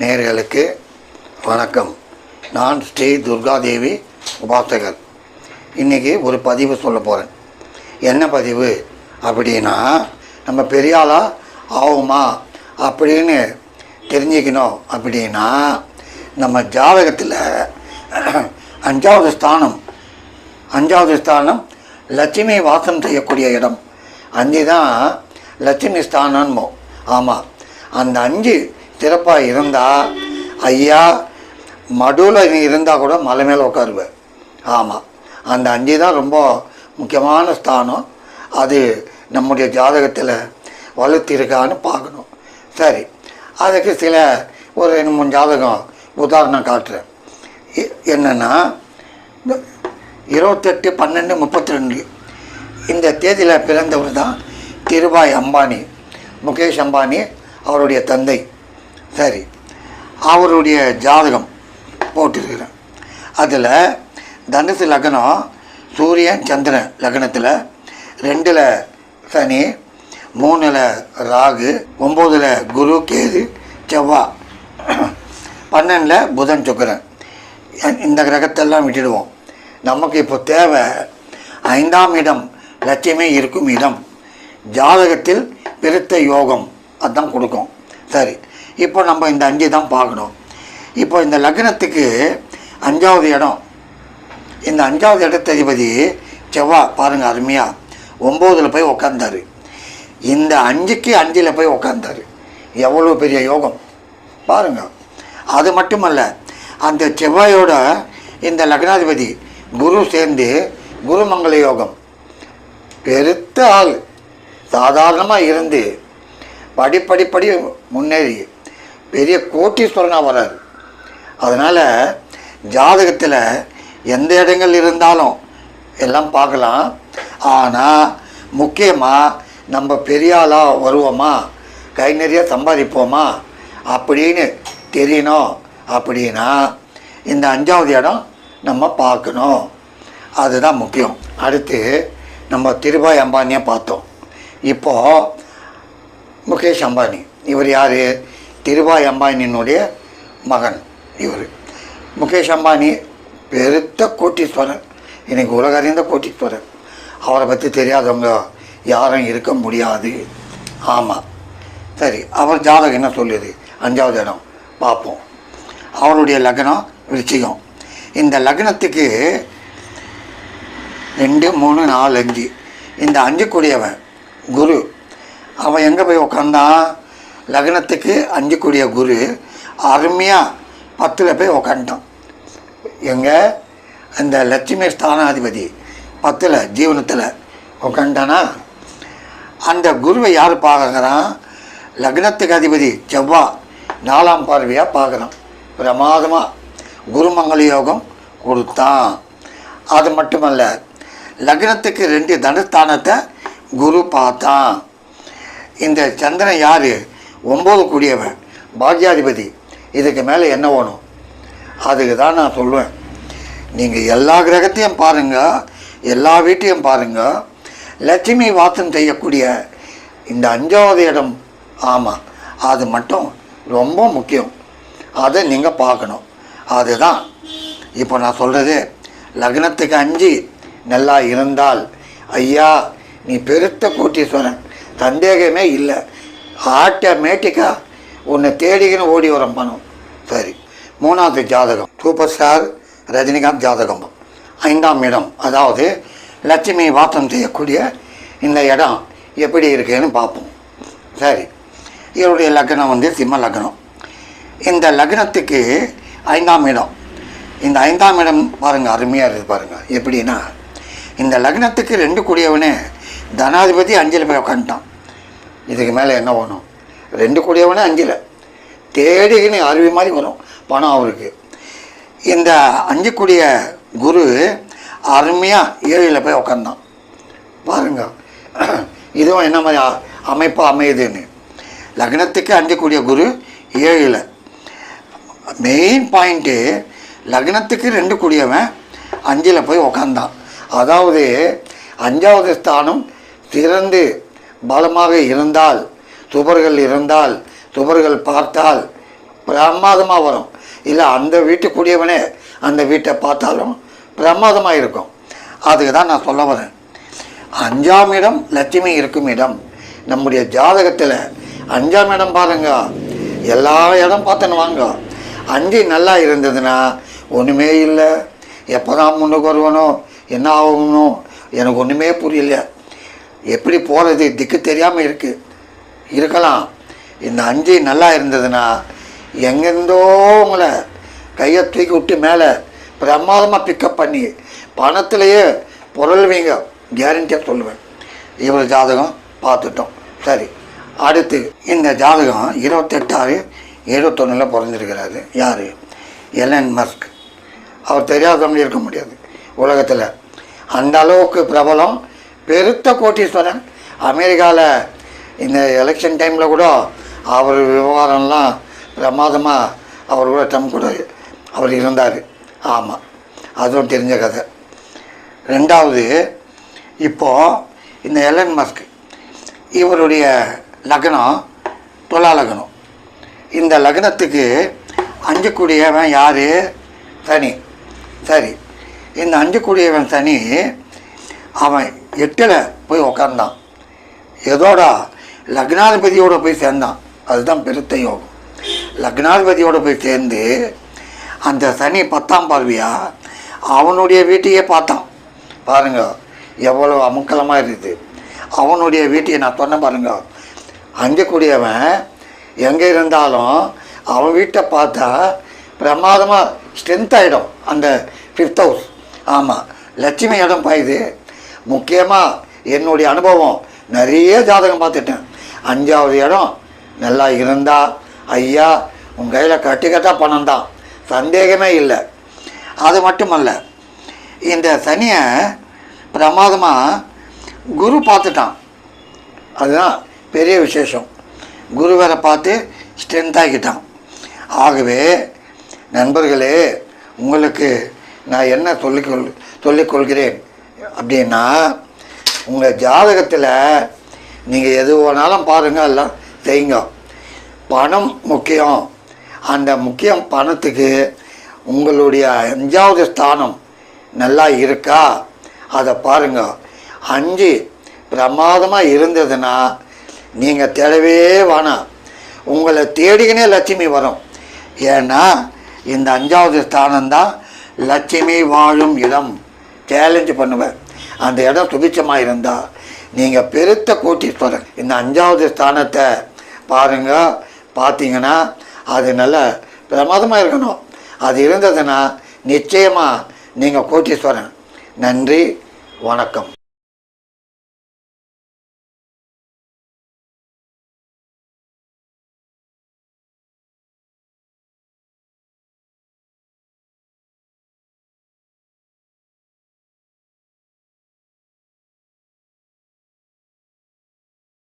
நேர்களுக்கு வணக்கம். நான் ஸ்ரீ துர்காதேவி உபாசகர். இன்றைக்கி ஒரு பதிவு சொல்ல போகிறேன் என்ன பதிவு? அப்படின்னா நம்ம பெரியாளாக ஆகுமா அப்படின்னு தெரிஞ்சுக்கணும். அப்படின்னா நம்ம ஜாதகத்தில் அஞ்சாவது ஸ்தானம் அஞ்சாவது ஸ்தானம் லட்சுமி வாசம் செய்யக்கூடிய இடம். அஞ்சு தான் லட்சுமி ஸ்தானமோ ஆமாம் அந்த அஞ்சு சிறப்பாக இருந்தால் ஐயா மடுவில் இருந்தால் கூட மலை மேலே உட்காருவேன் ஆமாம் அந்த அஞ்சு தான் ரொம்ப முக்கியமான ஸ்தானம். அது நம்முடைய ஜாதகத்தில் வலுத்திருக்கான்னு பார்க்கணும். சரி. அதுக்கு சில ஒரு ரெண்டு மூணு ஜாதகம் உதாரணம் காட்டுறேன். எ- இருபத்தெட்டு பன்னெண்டு முப்பத்தி ரெண்டு இந்த தேதியில் பிறந்தவர் தான் திருபாய் அம்பானி முகேஷ் அம்பானி அவருடைய தந்தை. சரி. அவருடைய ஜாதகம் போட்டிருக்கிறேன். அதில் தனுசு லக்னம் சூரியன் சந்திரன் லக்னத்தில் ரெண்டில் சனி மூணில் ராகு ஒம்போதில் குரு கேது செவ்வா. பன்னெண்டில் புதன் சுக்கரன். இந்த கிரகத்தெல்லாம் விட்டுடுவோம். நமக்கு இப்போ தேவை ஐந்தாம் இடம் லட்சியமே இருக்கும் இடம். ஜாதகத்தில் பெருத்த யோகம் அதான் கொடுக்கும். சரி. இப்போ நம்ம இந்த அஞ்சு தான் பார்க்கணும். இப்போ இந்த லக்னத்துக்கு அஞ்சாவது இடம். இந்த அஞ்சாவது இடத்ததிபதி செவ்வாய் பாருங்கள் அருமையாக ஒம்போதில் போய் உக்காந்தார். இந்த அஞ்சுக்கு அஞ்சில் போய் உக்காந்தார். எவ்வளோ பெரிய யோகம். பாருங்கள் அது மட்டுமல்ல அந்த செவ்வாயோட இந்த லக்னாதிபதி குரு சேர்ந்து குருமங்கள யோகம். பெருத்த ஆள். சாதாரணமாக இருந்து படிப்படிப்படி முன்னேறி. பெரிய கோட்டீஸ்வரனாக வராரு. அதனால் ஜாதகத்தில் எந்த இடங்கள் இருந்தாலும் எல்லாம் பார்க்கலாம். ஆனால் முக்கியமாக நம்ம பெரியாளாக வருவோமா? கை நிறைய சம்பாதிப்போமா? அப்படின்னு தெரியணும். அப்படின்னா இந்த அஞ்சாவது இடம் நம்ம பார்க்கணும். அதுதான் முக்கியம். அடுத்து நம்ம திருபாய் அம்பானியை பார்த்தோம். இப்போது முகேஷ் அம்பானி. இவர் யார்? திருபாய் அம்பானியினுடைய மகன் இவர். முகேஷ் அம்பானி பெருத்த கோட்டீஸ்வரர். இன்னைக்கு உலக அறிந்த கோட்டீஸ்வரர். அவரை பற்றி தெரியாதவங்க யாரும் இருக்க முடியாது. ஆமாம் சரி அவர் ஜாதகம் என்ன சொல்லுது? அஞ்சாவது இடம். பார்ப்போம். அவருடைய லக்னம் விருச்சிகம். இந்த லக்னத்துக்கு ரெண்டு மூணு நாலு அஞ்சு. இந்த அஞ்சு கூடியவன் குரு. அவன் எங்கே போய் உக்காந்தான்? லக்னத்துக்கு அஞ்சக்கூடிய குரு அருமையாக பத்தில் போய் உக்காந்துட்டான். எங்கே? அந்த லட்சுமி ஸ்தானாதிபதி பத்தில் ஜீவனத்தில் உக்காண்டானா அந்த குருவை யார் பார்க்குறான்? லக்னத்துக்கு அதிபதி செவ்வாய் நாலாம் பார்வையாக பார்க்குறான். பிரமாதமாக குருமங்கள யோகம் கொடுத்தான். அது மட்டுமல்ல லக்னத்துக்கு ரெண்டு தனஸ்தானத்தை குரு பார்த்தான். இந்த சந்திரன் யார்? ஒம்பது கூடியவன் பாக்யாதிபதி. இதுக்கு மேலே என்ன வேணும்? அதுக்கு தான் நான் சொல்லுவேன் நீங்கள் எல்லா கிரகத்தையும் பாருங்கள் எல்லா வீட்டையும் பாருங்கள் லட்சுமி வாசம் செய்யக்கூடிய இந்த அஞ்சாவது இடம் ஆமாம் அது மட்டும் ரொம்ப முக்கியம். அதை நீங்கள் பார்க்கணும். அதுதான். இப்போ நான் சொல்கிறது லக்னத்துக்கு அஞ்சு நல்லா இருந்தால் ஐயா நீ பெருத்த கோட்டீஸ்வரன். சந்தேகமே இல்லை. ஆட்டோமேட்டிக்காக உன்னை தேடிக்கின்னு ஓடி வரும் பணம் சரி மூணாவது ஜாதகம். சூப்பர் ஸ்டார் ரஜினிகாந்த் ஜாதகம். ஐந்தாம் இடம். அதாவது லட்சுமி வாசம் செய்யக்கூடிய இந்த இடம் எப்படி இருக்குன்னு பார்ப்போம். சரி இவருடைய லக்னம் வந்து சிம்ம லக்னம். இந்த லக்னத்துக்கு ஐந்தாம் இடம். இந்த ஐந்தாம் இடம் பாருங்கள் அருமையாக இருக்குது பாருங்கள் எப்படின்னா இந்த லக்னத்துக்கு ரெண்டு கூடியவனே தனாதிபதி அஞ்சில் போய் உட்காந்துட்டான். இதுக்கு மேலே என்ன வேணும்? ரெண்டு கூடியவனே அஞ்சில். தேடிக்கின்னு அருவி மாதிரி வரும் பணம் அவருக்கு. இந்த அஞ்சு கூடிய குரு அருமையாக ஏழில் போய் உக்காந்தான். பாருங்க. இதுவும் என்ன மாதிரி அமைப்பாக அமையுதுன்னு. லக்னத்துக்கு அஞ்சக்கூடிய குரு ஏழில். மெயின் பாயிண்ட்டு லக்னத்துக்கு ரெண்டு கூடியவன் அஞ்சில் போய் உக்காந்தான். அதாவது அஞ்சாவது ஸ்தானம் சிறந்து பலமாக இருந்தால் துபர்கள் இருந்தால் துபர்கள் பார்த்தால் பிரமாதமாக வரும். இல்லை அந்த வீட்டுக்குரியவனே அந்த வீட்டை பார்த்தாலும் பிரமாதமாக இருக்கும். அதுக்கு தான் நான் சொல்ல வரேன். அஞ்சாம் இடம் லட்சுமி இருக்கும் இடம். நம்முடைய ஜாதகத்தில் அஞ்சாம் இடம் பாருங்க. எல்லா இடம் பார்த்துன்னு வாங்க. அஞ்சு நல்லா இருந்ததுன்னா ஒன்றுமே இல்லை. எப்போ தான் முன்னுக்கு வருவனோ என்ன ஆகணும் எனக்கு ஒன்றுமே புரியல. எப்படி போகிறது திக்கு தெரியாமல் இருக்குது இருக்கலாம். இந்த அஞ்சு நல்லா இருந்ததுன்னா எங்கேருந்தோ உங்களை கையை தூக்கி விட்டு மேலே பிரமாதமாக பிக்கப் பண்ணி பணத்திலேயே பொருள்வீங்க கேரண்டியாக சொல்லுவேன். இவ்வளோ ஜாதகம் பார்த்துட்டோம். சரி அடுத்து இந்த ஜாதகம் இருபத்தெட்டாறு எழுபத்தொன்னில் பிறந்திருக்கிறாரு. யார்? Elon Musk. அவர் தெரியாதவங்க இருக்க முடியாது. உலகத்தில். அந்த அளவுக்கு பிரபலம். பெருத்த கோட்டீஸ்வரன். அமெரிக்காவில் இந்த எலெக்ஷன் டைமில் கூட அவர் விவகாரம்லாம் பிரமாதமாக அவர் கூட டம் கூட அவர் இருந்தார். ஆமாம் அதுவும் தெரிஞ்ச கதை. ரெண்டாவது இப்போது இந்த எலன் மஸ்க் இவருடைய லக்னம் துலா லக்னம். இந்த லக்னத்துக்கு அஞ்சக்கூடியவன் யார்? சனி. சரி. இந்த அஞ்சக்கூடியவன் சனி அவன் எட்டில் போய் உக்காந்தான். எதோட லக்னாதிபதியோட போய் சேர்ந்தான். அதுதான் பெருத்த யோகம். லக்னாதிபதியோடு போய் சேர்ந்து அந்த சனி பத்தாம் பார்வையா அவனுடைய வீட்டையே பார்த்தான். பாருங்க எவ்வளோ அமுக்கலமாக இருக்குது அவனுடைய வீட்டையை நான் சொன்னேன் பாருங்க. அஞ்சக்கூடியவன் எங்கே இருந்தாலும் அவன் வீட்டை பார்த்தா பிரமாதமாக ஸ்ட்ரென்த் ஆகிடும் அந்த ஃபிஃப்த் ஹவுஸ் ஆமாம் லட்சுமி இடம் பாயுது. முக்கியமாக என்னுடைய அனுபவம். நிறைய ஜாதகம் பார்த்துட்டேன். அஞ்சாவது இடம் நல்லா இருந்தால் ஐயா உன் கையில் கட்டி பணம் தான். சந்தேகமே இல்லை. அது மட்டுமல்ல இந்த சனியை பிரமாதமாக குரு பார்த்துட்டான். அதுதான் பெரிய விசேஷம். குரு வேற பார்த்து ஸ்ட்ரென்த் ஆக்கிட்டான். ஆகவே நண்பர்களே உங்களுக்கு நான் என்ன சொல்லிக்கொள் சொல்லிக்கொள்கிறேன்? அப்படின்னா உங்கள் ஜாதகத்தில் நீங்கள் எது வேணாலும் பாருங்கள் எல்லாம் செய்யுங்க. பணம் முக்கியம். அந்த முக்கியம் பணத்துக்கு உங்களுடைய அஞ்சாவது ஸ்தானம் நல்லா இருக்கா? அதை பாருங்கள் அஞ்சு பிரமாதமாக இருந்ததுன்னா நீங்கள் தேடவே வேணாம். உங்களை தேடிக்கினே லட்சுமி வரும். ஏன்னா இந்த அஞ்சாவது ஸ்தானம் தான் லட்சுமி வாழும் இடம். சேலஞ்சு பண்ணுவேன் அந்த இடம் சுபிச்சமாக இருந்தால் நீங்கள் பெருத்த கோட்டீஸ்வரன் இந்த அஞ்சாவது ஸ்தானத்தை பாருங்கள் பார்த்தீங்கன்னா அது நல்ல பிரமாதமாக இருக்கணும். அது இருந்ததுன்னா நிச்சயமாக நீங்கள் கோட்டீஸ்வரன் நன்றி வணக்கம்.